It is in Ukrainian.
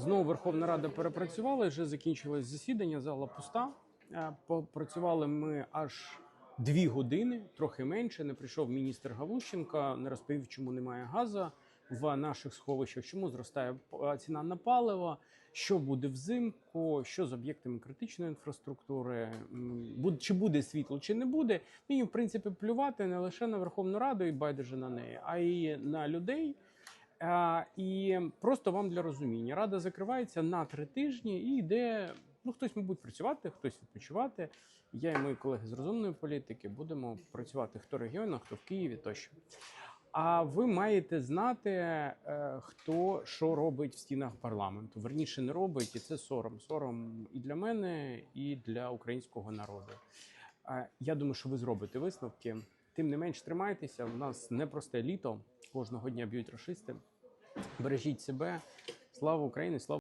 Знову Верховна Рада перепрацювала, вже закінчилось засідання, зала пуста. Е, Попрацювали ми аж дві години, трохи менше. Не прийшов міністр Галущенко, не розповів, чому немає газу в наших сховищах, чому зростає ціна на паливо, що буде взимку, що з об'єктами критичної інфраструктури, чи буде світло, чи не буде. Мені, в принципі, плювати не лише на Верховну Раду і байдуже на неї, а й на людей. І просто вам для розуміння. Рада закривається на три тижні і йде. Ну, хтось, мабуть, працювати, хтось відпочивати. Я і мої колеги з розумної політики будемо працювати хто в регіонах, хто в Києві тощо. А ви маєте знати, е, хто що робить в стінах парламенту. Верніше не робить, і це сором. Сором і для мене, і для українського народу. Я думаю, що ви зробите висновки. Тим не менш, тримайтеся. У нас непросте літо. Кожного дня б'ють рашисти. Бережіть себе. Слава Україні! Слава!